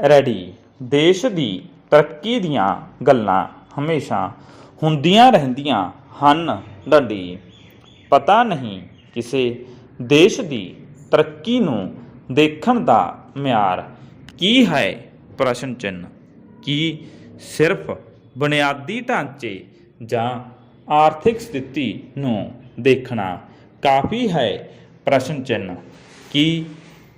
Ready. ਦੇਸ਼ ਦੀ ਤਰੱਕੀ ਦੀਆਂ ਗੱਲਾਂ ਹਮੇਸ਼ਾ ਹੁੰਦੀਆਂ ਰਹਿੰਦੀਆਂ ਹਨ, ਡੰਡੀ। ਪਤਾ ਨਹੀਂ ਕਿਸੇ ਦੇਸ਼ ਦੀ ਤਰੱਕੀ ਨੂੰ ਦੇਖਣ ਦਾ ਮਿਆਰ ਕੀ ਹੈ, ਪ੍ਰਸ਼ਨ ਚਿੰਨ੍ਹ। ਕੀ ਸਿਰਫ ਬੁਨਿਆਦੀ ਢਾਂਚੇ ਜਾਂ ਆਰਥਿਕ ਸਥਿਤੀ ਨੂੰ ਦੇਖਣਾ ਕਾਫੀ ਹੈ, ਪ੍ਰਸ਼ਨ ਚਿੰਨ੍ਹ। ਕੀ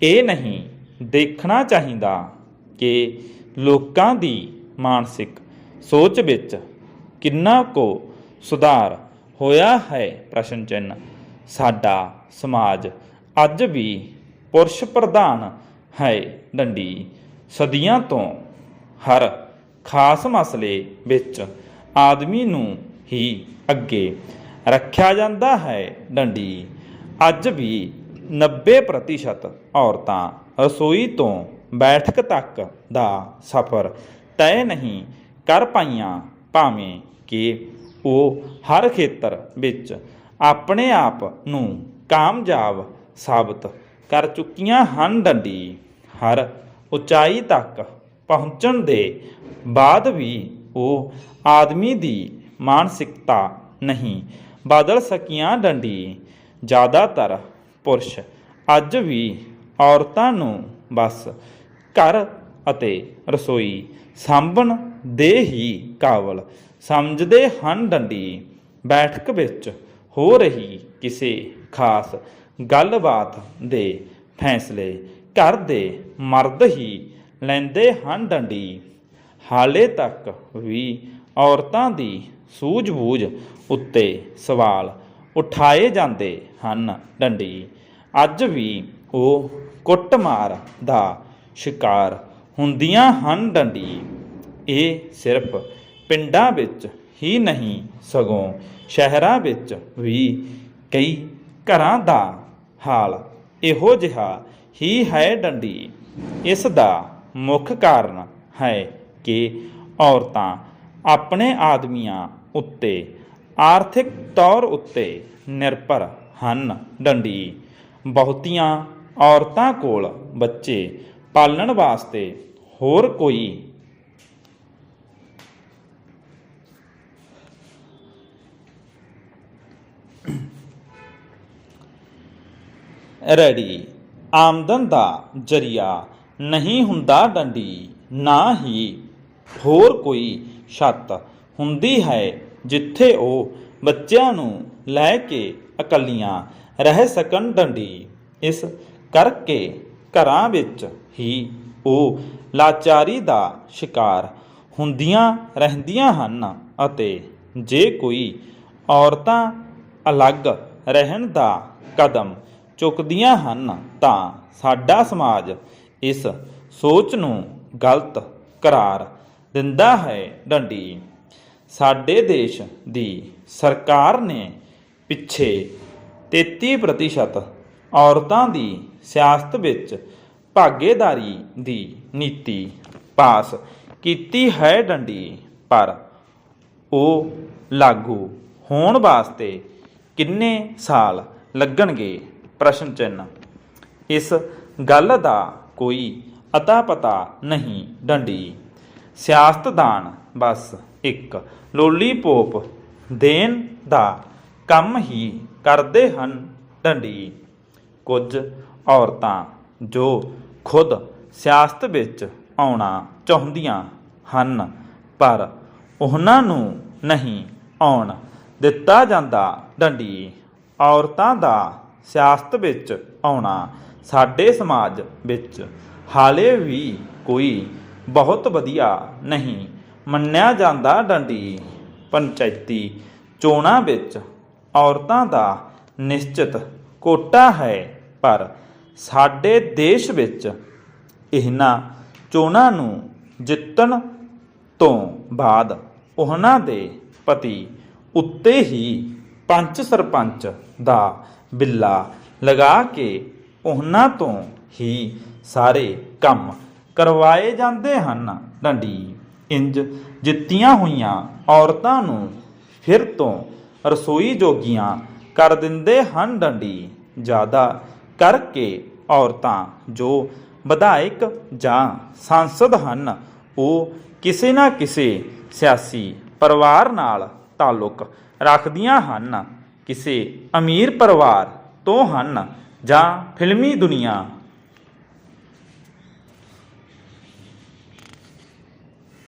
ਇਹ ਨਹੀਂ ਦੇਖਣਾ ਚਾਹੀਦਾ ਕਿ ਲੋਕਾਂ ਦੀ ਮਾਨਸਿਕ ਸੋਚ ਵਿੱਚ ਕਿੰਨਾ ਕੁ ਸੁਧਾਰ ਹੋਇਆ ਹੈ ਪ੍ਰਸ਼ਨ ਚਿੰਨ੍ਹ? ਸਾਡਾ ਸਮਾਜ ਅੱਜ ਵੀ ਪੁਰਸ਼ ਪ੍ਰਧਾਨ ਹੈ ਡੰਡੀ। ਸਦੀਆਂ ਤੋਂ ਹਰ ਖਾਸ ਮਸਲੇ ਵਿੱਚ ਆਦਮੀ ਨੂੰ ਹੀ ਅੱਗੇ ਰੱਖਿਆ ਜਾਂਦਾ ਹੈ ਡੰਡੀ। ਅੱਜ ਵੀ 90% ਔਰਤਾਂ ਰਸੋਈ ਤੋਂ ਬੈਠਕ ਤੱਕ ਦਾ ਸਫ਼ਰ ਤੈਅ ਨਹੀਂ ਕਰ ਪਾਈਆਂ, ਭਾਵੇਂ ਕਿ ਉਹ ਹਰ ਖੇਤਰ ਵਿੱਚ ਆਪਣੇ ਆਪ ਨੂੰ ਕਾਮਯਾਬ ਸਾਬਤ ਕਰ ਚੁੱਕੀਆਂ ਹਨ। ਡੰਡੀ ਹਰ ਉਚਾਈ ਤੱਕ ਪਹੁੰਚਣ ਦੇ ਬਾਅਦ ਵੀ ਉਹ ਆਦਮੀ ਦੀ ਮਾਨਸਿਕਤਾ ਨਹੀਂ ਬਦਲ ਸਕੀਆਂ। ਡੰਡੀ ਜ਼ਿਆਦਾਤਰ ਪੁਰਸ਼ ਅੱਜ ਵੀ ਔਰਤਾਂ ਨੂੰ ਬਸ ਘਰ ਅਤੇ ਰਸੋਈ। ਸਾਂਭਣ ਦੇ ਹੀ ਕਾਬਲ ਸਮਝਦੇ ਹਨ ਡੰਡੀ। ਬੈਠਕ ਵਿੱਚ ਹੋ ਰਹੀ ਕਿਸੇ ਖਾਸ ਗੱਲਬਾਤ ਦੇ ਫੈਸਲੇ ਘਰ ਦੇ ਮਰਦ ਹੀ ਲੈਂਦੇ ਹਨ ਡੰਡੀ। ਹਾਲੇ ਤੱਕ ਵੀ ਔਰਤਾਂ ਦੀ ਸੂਝ-ਬੂਝ ਉੱਤੇ ਸਵਾਲ ਉਠਾਏ ਜਾਂਦੇ ਹਨ ਡੰਡੀ। ਅੱਜ ਵੀ ਉਹ ਕੁੱਟਮਾਰ ਦਾ ਸ਼ਿਕਾਰ ਹੁੰਦੀਆਂ ਹਨ ਡੰਡੀ। ਇਹ ਸਿਰਫ ਪਿੰਡਾਂ ਵਿੱਚ ਹੀ ਨਹੀਂ, ਸਗੋਂ ਸ਼ਹਿਰਾਂ ਵਿੱਚ ਵੀ ਕਈ ਘਰਾਂ ਦਾ ਹਾਲ ਇਹੋ ਜਿਹਾ ਹੀ ਹੈ ਡੰਡੀ। ਇਸ ਦਾ ਮੁੱਖ ਕਾਰਨ ਹੈ ਕਿ ਔਰਤਾਂ ਆਪਣੇ ਆਦਮੀਆਂ ਉੱਤੇ ਆਰਥਿਕ ਤੌਰ ਉੱਤੇ ਨਿਰਭਰ ਹਨ। ਡੰਡੀ ਬਹੁਤੀਆਂ ਔਰਤਾਂ ਕੋਲ ਬੱਚੇ ਪਾਲਣ ਵਾਸਤੇ ਹੋਰ ਕੋਈ ਰੈਡੀ। ਆਮਦਨ ਦਾ ਜਰੀਆ ਨਹੀਂ ਹੁੰਦਾ ਡੰਡੀ, ਨਾ ਹੀ ਹੋਰ ਕੋਈ ਛੱਤ ਹੁੰਦੀ ਹੈ ਜਿੱਥੇ ਉਹ ਬੱਚਿਆਂ ਨੂੰ ਲੈ ਕੇ ਇਕੱਲੀਆਂ ਰਹਿ ਸਕਣ ਡੰਡੀ। ਇਸ ਕਰਕੇ ਘਰਾਂ ਵਿੱਚ ਹੀ ਉਹ ਲਾਚਾਰੀ ਦਾ ਸ਼ਿਕਾਰ ਹੁੰਦੀਆਂ ਰਹਿੰਦੀਆਂ ਹਨ ਅਤੇ ਜੇ ਕੋਈ ਔਰਤਾਂ ਅਲੱਗ ਰਹਿਣ ਦਾ ਕਦਮ ਚੁੱਕਦੀਆਂ ਹਨ ਤਾਂ ਸਾਡਾ ਸਮਾਜ ਇਸ ਸੋਚ ਨੂੰ ਗਲਤ ਕਰਾਰ ਦਿੰਦਾ ਹੈ ਡੰਡੀ। ਸਾਡੇ ਦੇਸ਼ ਦੀ ਸਰਕਾਰ ਨੇ ਪਿੱਛੇ 33% ਔਰਤਾਂ ਦੀ ਸਿਆਸਤ ਵਿੱਚ ਭਾਗੇਦਾਰੀ ਦੀ ਨੀਤੀ ਪਾਸ ਕੀਤੀ ਹੈ ਡੰਡੀ, ਪਰ ਉਹ ਲਾਗੂ ਹੋਣ ਵਾਸਤੇ ਕਿੰਨੇ ਸਾਲ ਲੱਗਣਗੇ? ਪ੍ਰਸ਼ਨ ਚਿੰਨ੍ਹ। ਇਸ ਗੱਲ ਦਾ ਕੋਈ ਅਤਾ ਪਤਾ ਨਹੀਂ ਡੰਡੀ। ਸਿਆਸਤਦਾਨ ਬਸ ਇੱਕ ਲੋਲੀਪੋਪ ਦੇਣ ਦਾ ਕੰਮ ਹੀ ਕਰਦੇ ਹਨ ਡੰਡੀ। ਕੁਝ ਔਰਤਾਂ ਜੋ ਖੁਦ ਸਿਆਸਤ ਵਿੱਚ ਆਉਣਾ ਚਾਹੁੰਦੀਆਂ ਹਨ, ਪਰ ਉਹਨਾਂ ਨੂੰ ਨਹੀਂ ਆਉਣ ਦਿੱਤਾ ਜਾਂਦਾ। ਡੰਡੀ, ਔਰਤਾਂ ਦਾ ਸਿਆਸਤ ਵਿੱਚ ਆਉਣਾ ਸਾਡੇ ਸਮਾਜ ਵਿੱਚ ਹਾਲੇ ਵੀ ਕੋਈ ਬਹੁਤ ਵਧੀਆ ਨਹੀਂ ਮੰਨਿਆ ਜਾਂਦਾ। ਡੰਡੀ, ਪੰਚਾਇਤੀ ਚੋਣਾਂ ਵਿੱਚ ਔਰਤਾਂ ਦਾ ਨਿਸ਼ਚਿਤ ਕੋਟਾ ਹੈ। ਪਰ ਸਾਡੇ ਦੇਸ਼ ਵਿੱਚ ਇਹਨਾਂ ਚੋਣਾਂ ਨੂੰ ਜਿੱਤਣ ਤੋਂ ਬਾਅਦ ਉਹਨਾਂ ਦੇ ਪਤੀ ਉੱਤੇ ਹੀ ਪੰਚ ਸਰਪੰਚ ਦਾ ਬਿੱਲਾ ਲਗਾ ਕੇ ਉਹਨਾਂ ਤੋਂ ਹੀ ਸਾਰੇ ਕੰਮ ਕਰਵਾਏ ਜਾਂਦੇ ਹਨ। ਡੰਡੀ, ਇੰਜ ਜਿੱਤੀਆਂ ਹੋਈਆਂ ਔਰਤਾਂ ਨੂੰ ਫਿਰ ਤੋਂ ਰਸੋਈ ਜੋਗੀਆਂ ਕਰ ਦਿੰਦੇ ਹਨ। ਡੰਡੀ, ਜ਼ਿਆਦਾ ਕਰਕੇ ਔਰਤਾਂ ਜੋ ਵਿਧਾਇਕ ਜਾਂ ਸੰਸਦ ਹਨ, ਉਹ ਕਿਸੇ ਨਾ ਕਿਸੇ ਸਿਆਸੀ ਪਰਿਵਾਰ ਨਾਲ ਤਾਲੁਕ ਰੱਖਦੀਆਂ ਹਨ। ਕਿਸੇ ਅਮੀਰ ਪਰਿਵਾਰ ਤੋਂ ਹਨ ਜਾਂ ਫਿਲਮੀ ਦੁਨੀਆ